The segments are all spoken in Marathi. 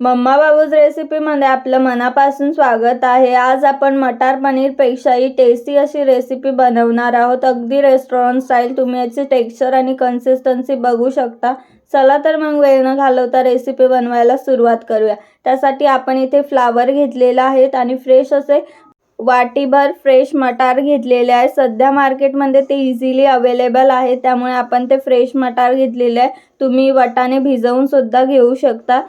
मम्मा बाबूज रेसिपीमध्ये आपलं मनापासून स्वागत आहे. आज आपण मटार पनीरपेक्षाही टेस्टी अशी रेसिपी बनवणार आहोत. अगदी रेस्टॉरंट स्टाईल तुम्ही याची टेक्स्चर आणि कन्सिस्टन्सी बघू शकता. चला तर मग वेळ न घालवता रेसिपी बनवायला सुरुवात करूया. त्यासाठी आपण इथे फ्लावर घेतलेला आहेत आणि फ्रेश असे वाटीभर फ्रेश मटार घेतलेले आहे. सध्या मार्केटमध्ये ते इझिली अवेलेबल आहे. त्यामुळे आपण ते फ्रेश मटार घेतलेले आहे. तुम्ही वटाने भिजवून सुद्धा घेऊ शकता.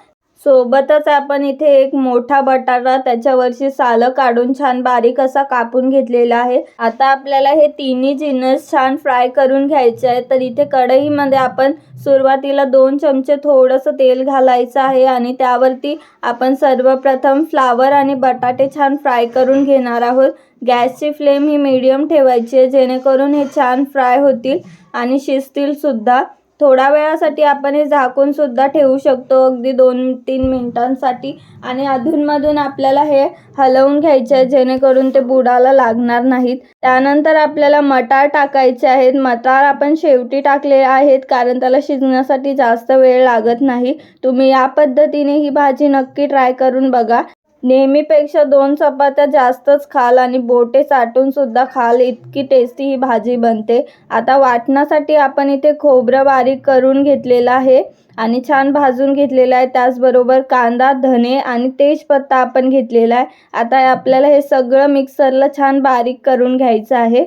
सोबतच आपण इथे एक मोठा बटाटा त्याच्यावरची सालं काढून छान बारीक असा कापून घेतलेला आहे. आता आपल्याला हे तिन्ही जिन्नस छान फ्राय करून घ्यायचे आहे तर इथे कढईमध्ये आपण सुरुवातीला दोन चमचे थोडंसं तेल घालायचं आहे आणि त्यावरती आपण सर्वप्रथम फ्लावर आणि बटाटे छान फ्राय करून घेणार आहोत. गॅसची फ्लेम ही मीडियम ठेवायची आहे जेणेकरून हे छान फ्राय होतील आणि शिजतील सुद्धा. थोड्या वेळासाठी आपण हे झाकून सुद्धा ठेवू शकतो अगदी दोन तीन मिनिटांसाठी. आणि अधूनमधून आपल्याला हे हलवून घ्यायचे आहे जेणेकरून ते बुडाला लागणार नाहीत. त्यानंतर आपल्याला मटार टाकायचे आहेत. मटार आपण शेवटी टाकले आहेत कारण त्याला शिजण्यासाठी जास्त वेळ लागत नाही. तुम्ही या पद्धतीने ही भाजी नक्की ट्राय करून बघा. नेहमीपेक्षा दोन चपात्या जास्तच खाल आणि बोटे चाटून सुद्धा खाल इतकी टेस्टी ही भाजी बनते. आता वाटण्यासाठी आपण इथे खोबरं बारीक करून घेतलेलं आहे आणि छान भाजून घेतलेलं आहे. त्याचबरोबर कांदा धने आणि तेजपत्ता आपण घेतलेला आहे. आता आपल्याला हे सगळं मिक्सरला छान बारीक करून घ्यायचं आहे.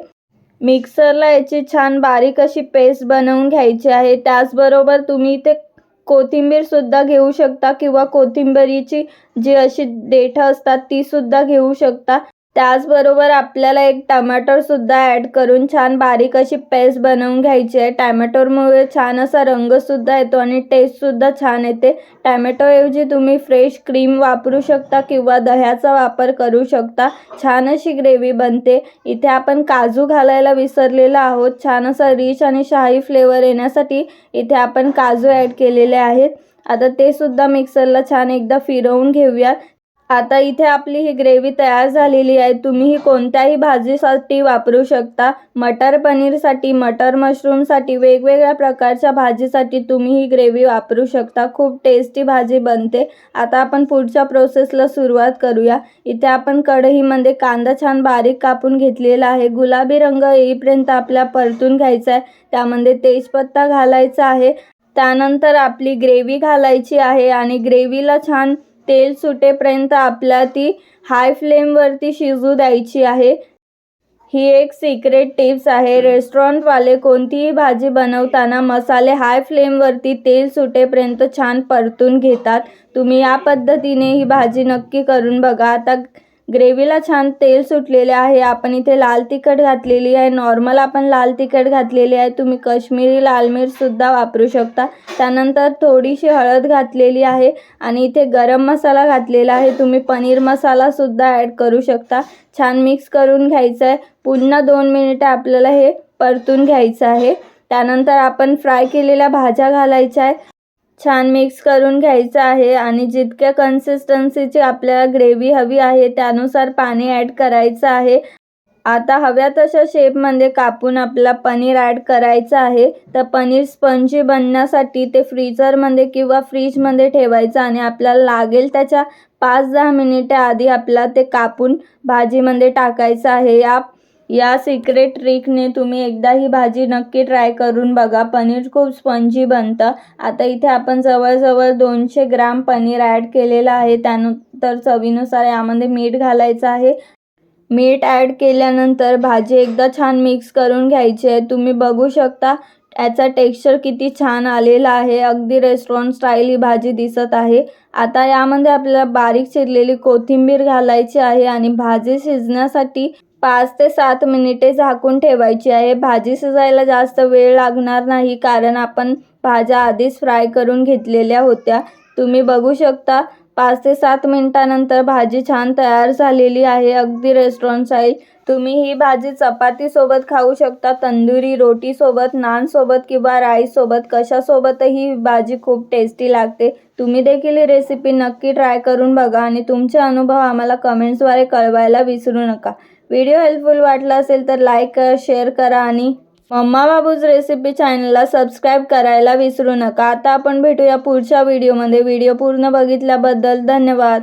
मिक्सरला याची छान बारीक अशी पेस्ट बनवून घ्यायची आहे. त्याचबरोबर तुम्ही इथे कोथिंबीर सुद्धा घेऊ शकता किंवा कोथिंबीरीची जी अशी देठं असतात ती सुद्धा घेऊ शकता. त्याचबरोबर आपल्याला एक टमॅटोसुद्धा ॲड करून छान बारीक अशी पेस्ट बनवून घ्यायची आहे. टॅमॅटोमुळे छान असा रंगसुद्धा येतो आणि टेस्टसुद्धा छान येते. टॅमॅटोऐवजी तुम्ही फ्रेश क्रीम वापरू शकता किंवा दह्याचा वापर करू शकता. छान अशी ग्रेव्ही बनते. इथे आपण काजू घालायला विसरलेलो आहोत. छान असा रिच आणि शाही फ्लेवर येण्यासाठी इथे आपण काजू ॲड केलेले आहेत. आता ते सुद्धा मिक्सरला छान एकदा फिरवून घेऊया आता इथे आपली ही ग्रेव्ही तयार झालेली आहे. तुम्ही ही कोणत्याही भाजीसाठी वापरू शकता. मटर पनीरसाठी मटर मशरूमसाठी वेगवेगळ्या प्रकारच्या भाजीसाठी तुम्ही ही ग्रेव्ही वापरू शकता. खूप टेस्टी भाजी बनते. आता आपण पुढच्या प्रोसेसला सुरुवात करूया. इथे आपण कढईमध्ये कांदा छान बारीक कापून घेतलेला आहे. गुलाबी रंग येईपर्यंत आपल्या परतून घ्यायचा आहे. त्यामध्ये तेजपत्ता घालायचा आहे. त्यानंतर आपली ग्रेव्ही घालायची आहे आणि ग्रेव्हीला छान तेल सुटेपर्यंत आपल्या ती हाय फ्लेमवरती शिजू द्यायची आहे. ही एक सिक्रेट टिप्स आहे. रेस्टॉरंटवाले कोणतीही भाजी बनवताना मसाले हाय फ्लेमवरती तेल सुटेपर्यंत छान परतून घेतात. तुम्ही या पद्धतीने ही भाजी नक्की करून बघा. आता ग्रेव्हीला छान तेल सुटलेले आहे. आपण इथे लाल तिखट घातलेली आहे. नॉर्मल आपण लाल तिखट घातलेली आहे. तुम्ही कश्मीरी लाल मिरसुद्धा वापरू शकता. त्यानंतर थोडीशी हळद घातलेली आहे आणि इथे गरम मसाला घातलेला आहे. तुम्ही पनीर मसालासुद्धा ॲड करू शकता. छान मिक्स करून घ्यायचं आहे. पुन्हा दोन मिनिटं आपल्याला हे परतून घ्यायचं आहे. त्यानंतर आपण फ्राय केलेल्या भाज्या घालायच्या आहे छान मिक्स करून घ्यायचं आहे आणि जितक्या कन्सिस्टन्सीची आपल्याला ग्रेव्ही हवी आहे त्यानुसार पाणी ॲड करायचं आहे. आता हव्या तशा शेपमध्ये कापून आपला पनीर ॲड करायचं आहे. तर पनीर स्पंजी बनण्यासाठी ते फ्रीजरमध्ये किंवा फ्रीजमध्ये ठेवायचं आणि आपल्याला लागेल त्याच्या पाच दहा मिनिटे आधी आपला ते कापून भाजीमध्ये टाकायचं आहे. या या सिक्रेट ट्रिकने तुम्ही एकदा ही भाजी नक्की ट्राय करून बघा. पनीर खूप स्पंजी बनतं. आता इथे आपण जवळजवळ दोनशे ग्राम पनीर ॲड केलेलं आहे. त्यानंतर चवीनुसार यामध्ये मीठ घालायचं आहे. मीठ ॲड केल्यानंतर भाजी एकदा छान मिक्स करून घ्यायची आहे. तुम्ही बघू शकता याचा टेक्स्चर किती छान आलेला आहे. अगदी रेस्टॉरंट स्टाईल ही भाजी दिसत आहे. आता यामध्ये आपल्याला बारीक चिरलेली कोथिंबीर घालायची आहे आणि भाजी शिजण्यासाठी पाच ते सात मिनिटे झाकून ठेवायची आहे. भाजी शिजायला जास्त वेळ लागणार नाही कारण आपण भाज्या आधीच फ्राय करून घेतलेल्या होत्या. तुम्ही बघू शकता पाच ते सात मिनिटानंतर भाजी छान तयार झालेली आहे. अगदी रेस्टॉरंट साईल तुम्ही ही भाजी चपातीसोबत खाऊ शकता तंदुरी रोटीसोबत नानसोबत किंवा राईससोबत कशासोबतही ही भाजी खूप टेस्टी लागते. तुम्ही देखील ही रेसिपी नक्की ट्राय करून बघा आणि तुमचे अनुभव आम्हाला कमेंट्सद्वारे कळवायला विसरू नका. व्हिडिओ हेल्पफुल वाटला असेल तर लाईक करा शेअर करा आणि मम्मा बाबूज रेसिपी चॅनलला सबस्क्राईब करायला विसरू नका. आता आपण भेटूया पुढच्या व्हिडिओमध्ये व्हिडिओ पूर्ण बघितल्याबद्दल धन्यवाद.